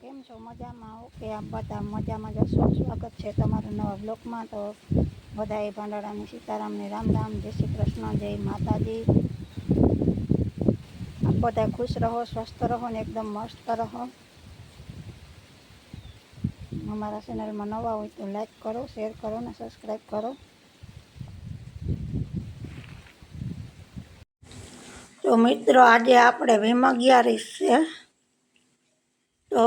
કેમ છો? મજામાં ઓકે આપ બધા મજામાં જશો સ્વાગત છે તમારા નવા બ્લોકમાં તો બધાએ ભંડારાની સીતારામને રામ રામ, જય શ્રી કૃષ્ણ, જય માતાજી. આપ બધા ખુશ રહો, સ્વસ્થ રહો ને એકદમ મસ્ત રહો. અમારા ચેનલમાં નવા હોય તો લાઈક કરો, શેર કરો ને સબસ્ક્રાઈબ કરો. તો મિત્રો, આજે આપણે ભીમ અગિયારીસ છે. તો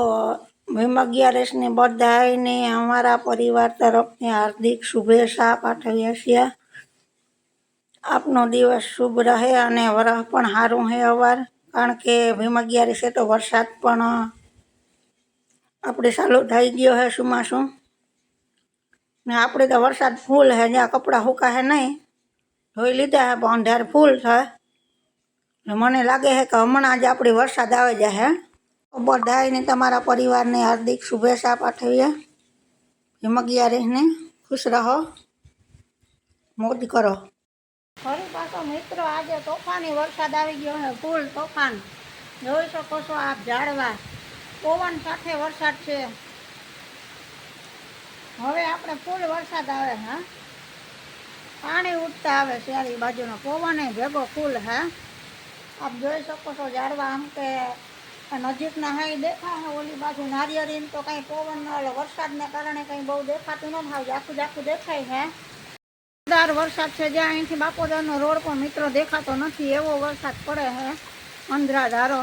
ભીમ અગિયારસની બધાને અમારા પરિવાર તરફથી હાર્દિક શુભેચ્છા પાઠવીએ છીએ. આપનો દિવસ શુભ રહે અને વરહ પણ સારું હે અવાર. કારણ કે ભીમ અગિયારસ તો વરસાદ પણ આપણે ચાલુ થઈ ગયો હે શું ને આપણે તો વરસાદ ફૂલ હે, જ્યાં કપડાં સુકાશે નહીં. ધોઈ લીધા હે, પણ અંધાર ફૂલ થાય. મને લાગે છે કે હમણાં જ આપણી વરસાદ આવી જશે બધાને તમારા પરિવારને હાર્દિક શુભેચ્છા પાઠવીએ. હિમગિયા રહીને ખુશ રહો. મોજ કરો. ફરી પાછો મિત્રો, આજે તોફાની વરસાદ આવી ગયો છે, ફૂલ તોફાન. જોઈ શકો છો આપ ઝાડવા. પવન સાથે વરસાદ છે. હવે આપણે ફૂલ વરસાદ આવે, હા? પાણી ઉઠતા આવે શહેરી બાજુનો. પવન ભેગો ફૂલ, હા? આપ જોઈ શકો છો ઝાડવા આમ કે નજીકના હાઈ દેખાય ઓલી બાજુ નારિયેળી તો કંઈ પવન એટલે વરસાદને કારણે કંઈ બહુ દેખાતું ન થાય, આખું આખું દેખાય હે જોરદાર વરસાદ છે, જ્યાં અહીંથી બાપોદરનો રોડ પણ મિત્રો દેખાતો નથી, એવો વરસાદ પડે છે, અંધરાધારો.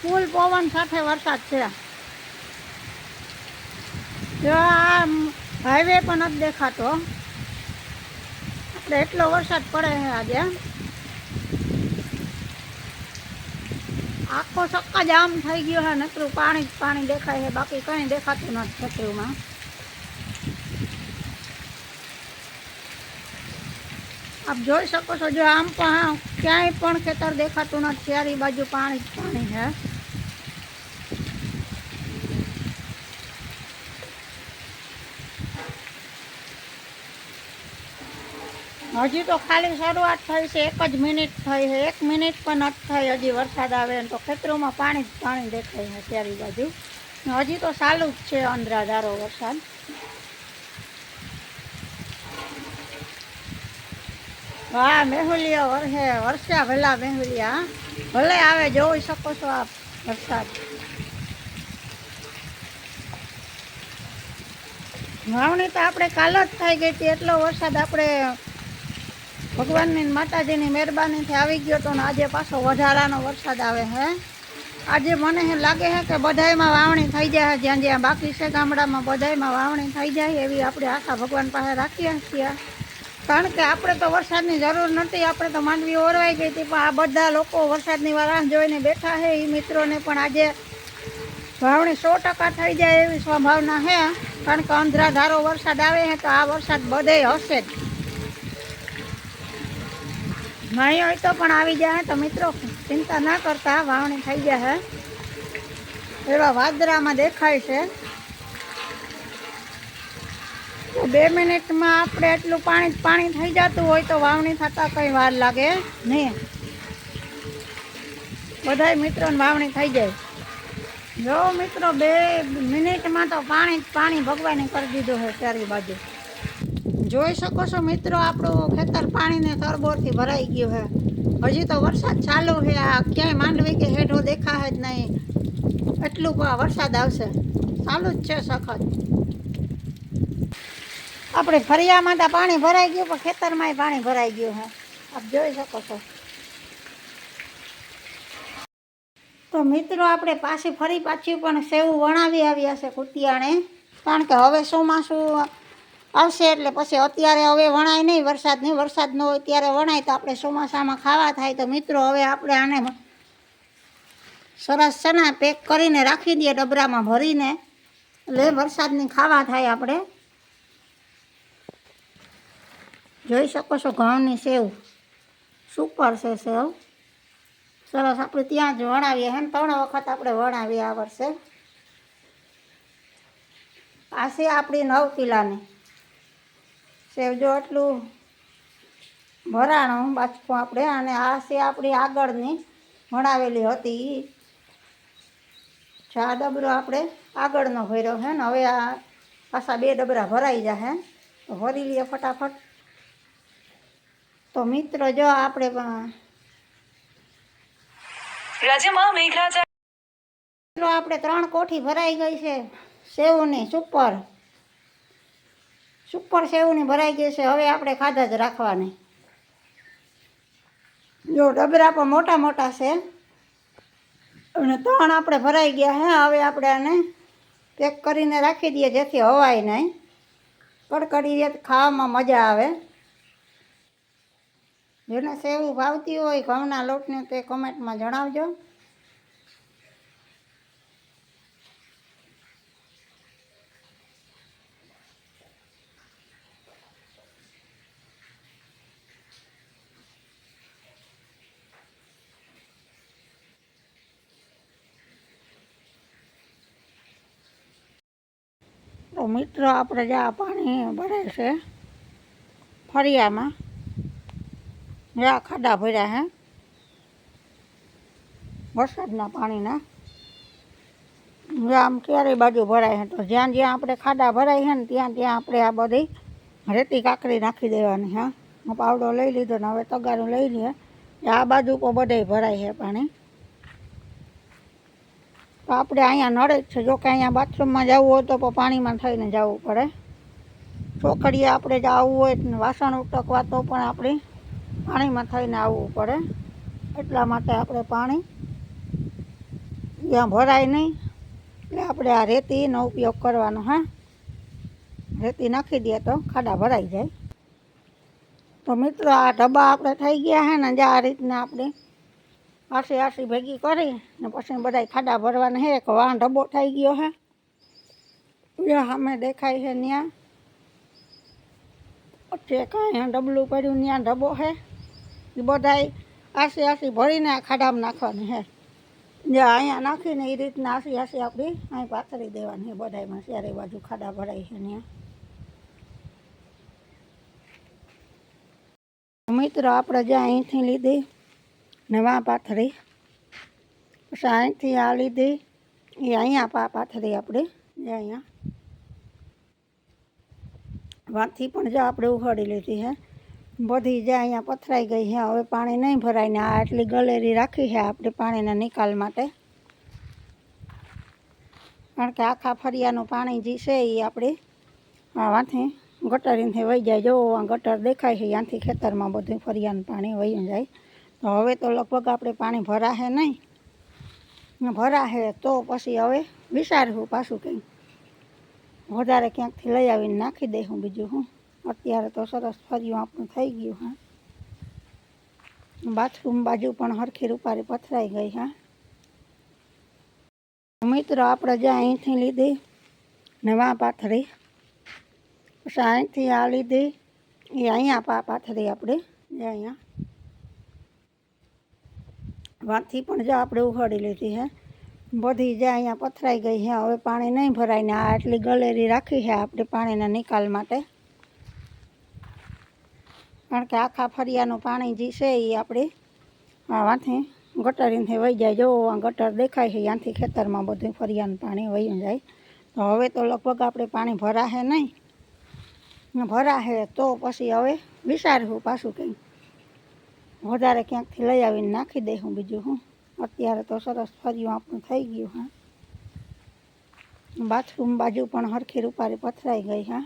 ફૂલ પવન સાથે વરસાદ છે. જો આ હાઈવે પણ નથી દેખાતો. આપણે એટલો વરસાદ પડે છે આજે. આખો સક્કા જામ થઈ ગયો છે, નકરું પાણી જ પાણી દેખાય છે, બાકી કંઈ દેખાતું નથી છત્રીમાં આપ જોઈ શકો છો, જો આમ પણ ક્યાંય પણ ખેતર દેખાતું નથી, ચારી બાજુ પાણી જ પાણી છે. હજી તો ખાલી શરૂઆત થઈ છે, એક જ મિનિટ થઈ છે, એક મિનિટ પણ નથી થઈ, હજી વરસાદ આવે ને તો ખેતરોમાં પાણી જ પાણી દેખાય છે ચારી બાજુ. હજી તો ચાલુ જ છે અંધરાધારો વરસાદ. વાહ, મેહુલિયા વરસે વરસ્યા ભલા મેહુલિયા. ભલે આવે, જોઈ શકો છો આપ વરસાદ. વાવણી તો આપણે કાલ જ થઈ ગઈ હતી, એટલો વરસાદ આપણે ભગવાનની માતાજીની મહેરબાનીથી આવી ગયો તો ને આજે પાછો વધારાનો વરસાદ આવે હે. આજે મને એમ લાગે છે કે બધાયમાં વાવણી થઈ જાય, જ્યાં જ્યાં બાકી છે ગામડામાં બધાયમાં વાવણી થઈ જાય એવી આપણે આશા ભગવાન પાસે રાખીએ છીએ. કારણ કે આપણે તો વરસાદની જરૂર નથી, આપણે તો માંડવી ઓરવાઈ ગઈ હતી, પણ આ બધા લોકો વરસાદની રાહ જોઈને બેઠા છે એ મિત્રોને પણ આજે વાવણી સો ટકા થઈ જાય એવી સંભાવના છે કારણ કે અંધરાધારો વરસાદ આવે છે તો આ વરસાદ બધે હશે જ. નહીં હોય તો પણ આવી જાય, તો મિત્રો ચિંતા ના કરતા, વાવણી થઈ જાય એવા વાદરામાં દેખાય છે. બે મિનિટમાં આપણે એટલું પાણી પાણી થઈ જતું હોય તો વાવણી થતાં કંઈ વાર લાગે નહીં. બધાય મિત્રોને વાવણી થઈ જાય. જો મિત્રો બે મિનિટમાં તો પાણી જ પાણી ભગવાને કરી દીધું છે ચારે બાજુ. જોઈ શકો છો મિત્રો, આપણું ખેતર પાણીને તરબોરથી ભરાઈ ગયું છે. હજી તો વરસાદ ચાલુ છે, આ ક્યાંય માંડવી કે હેઠો દેખાય જ નહીં. એટલું પણ વરસાદ આવશે. ચાલુ જ છે સખત. આપણે ફરિયામાં તો પાણી ભરાઈ ગયું, પણ ખેતરમાંય પાણી ભરાઈ ગયું છે. આપ જોઈ શકો છો. તો મિત્રો, આપણે પાછી ફરી પાછી પણ સેવું વણાવી આવ્યા છે કુતિયાણે. કારણ કે હવે ચોમાસું આવશે એટલે પછી અત્યારે હવે વણાય નહીં, વરસાદ નહીં, વરસાદ ન હોય ત્યારે વણાય. તો આપણે ચોમાસામાં ખાવા થાય તો મિત્રો હવે આપણે આને સરસ છે પેક કરીને રાખી દઈએ ડબરામાં ભરીને. એટલે વરસાદની ખાવા થાય આપણે. જોઈ શકો છો ઘઉંની સેવ. સુપર છે સેવ. સરસ આપણે ત્યાં જ વણાવીએ હે ત્રણ વખત આપણે વણાવીએ આ વર્ષે. પાછી આપણી નવ કિલ્લાની સેવ જો આટલું ભરાણું બાચકું આપણે અને આ છે આપણી આગળની ભણાવેલી હતી. આ ચા ડબરો આપણે આગળનો ભર્યો છે ને હવે આ પાછા બે ડબરા ભરાઈ હે. તો ભરી લઈએ ફટાફટ. તો મિત્રો જો આપણે પણ રાજ્યમાં મેઘરાજા મિત્રો આપણે ત્રણ કોઠી ભરાઈ ગઈ છે સેવની સુપર. સુપર સેવની ભરાઈ ગઈ છે, હવે આપણે ખાધા જ રાખવાની. જો ડબરા પણ મોટા મોટા છે. અને ત્રણ આપણે ભરાઈ ગયા હે, હવે આપણે આને પેક કરીને રાખી દઈએ જેથી હવાય નહીં. કડકડી ખાવામાં મજા આવે. જેને સેવું ભાવતી હોય, ઘઉંના લોટને તે કોમેન્ટમાં જણાવજો. તો મિત્રો આપણે જે આ પાણી ભરાય છે ફરિયામાં જે આ ખાડા ભર્યા હે. વરસાદના પાણીના. જે આમ ક્યારેય બાજુ ભરાય છે તો જ્યાં જ્યાં આપણે ખાડા ભરાય છે ને ત્યાં ત્યાં આપણે આ બધી રેતી કાકડી નાખી દેવાની, હા. હું પાવડો લઈ લીધો ને હવે તગારું લઈ લઈએ. આ બાજુ પણ બધે ભરાય છે પાણી. આપણે અહીંયા નળે જ છે. જો કે અહીંયા બાથરૂમમાં જવું હોય તો પણ પાણીમાં થઈને જવું પડે. છોકરીએ આપણે જ આવવું હોય વાસણ ઉટકવા તો પણ આપણે પાણીમાં થઈને આવવું પડે. એટલા માટે આપણે પાણી ત્યાં ભરાય નહીં. એટલે આપણે આ રેતીનો ઉપયોગ કરવાનો, હા. રેતી નાખી દઈએ તો ખાડા ભરાઈ જાય. તો મિત્રો, આ ડબ્બા આપણે થઈ ગયા છે ને, જે આ રીતના આપણે આસી આસી ભેગી કરી ને પછી બધા ખાડા ભરવાના હે એક વાહન ઢબો થઈ ગયો હે. જ્યાં સામે દેખાય છે ત્યાં પછી કાંઈ ડબલું પડ્યું ત્યાં ઢબો હે. એ બધાય આસી આસી ભરીને આ ખાડામાં નાખવાની હે. જે અહીંયા નાખીને એ રીતના આસી આસી આપણી અહીં પાથરી દેવાની હે બધાયમાં ચારે બાજુ ખાડા ભરાય છે ત્યાં મિત્રો, આપણે જે અહીંથી લીધી ને વાં પાથરી પછી અહીંથી આ લીધી એ અહીંયા પા પાથરી આપણે જે અહીંયા વાંથી પણ જો આપણે ઉઘાડી લીધી છે બધી જે અહીંયા પથરાઈ ગઈ છે હવે પાણી નહીં ભરાય ને આ આટલી ગલેરી રાખી છે આપણે પાણીના નિકાલ માટે કારણ કે આખા ફરિયાનું પાણી જે છે એ આપણે આ વાંથી ગટરીથી વહી જાય જો આ ગટર દેખાય છે ત્યાંથી ખેતરમાં બધું ફરિયાનું પાણી વહી જાય તો હવે તો લગભગ આપણે પાણી ભરાશે નહીં. ને ભરાશે તો પછી હવે વિચારવું પાછું કંઈ. વધારે ક્યાંકથી લઈ આવીને નાખી દઈશું બીજું હું. અત્યારે તો સરસ ફર્યું, આપણું થઈ ગયું, હા. બાથરૂમ બાજુ પણ હરખી રૂપારી પથરાઈ ગઈ, હા. મિત્રો, આપણે જે અહીંથી લીધી ને વાં પાથરી, પછી અહીંથી આ લીધી, એ અહીંયા પા પાથરી આપણે, જે અહીંયા. વાંથી પણ જો આપણે ઉઘાડી લીધી હે. બધી જે અહીંયા પથરાઈ ગઈ છે હવે પાણી નહીં ભરાય ને આ આટલી ગલેરી રાખી છે આપણે પાણીના નિકાલ માટે. કારણ કે આખા ફરિયાનું પાણી જે છે એ આપણે આ વાંથી ગટરીથી વહી જાય. જો આ ગટર દેખાય છે, ત્યાંથી ખેતરમાં બધું ફરિયાનું પાણી વહી જાય. તો હવે તો લગભગ આપણે પાણી ભરાશે નહીં. ભરાશે તો પછી હવે વિચારશું પાછું કંઈ વધારે ક્યાંકથી લઈ આવીને નાખી દઈશું બીજું હું. અત્યારે તો સરસ ફર્યું, આપણું થઈ ગયું, હા. બાથરૂમ બાજુ પણ હરખી રૂપારી પથરાઈ ગઈ, હા.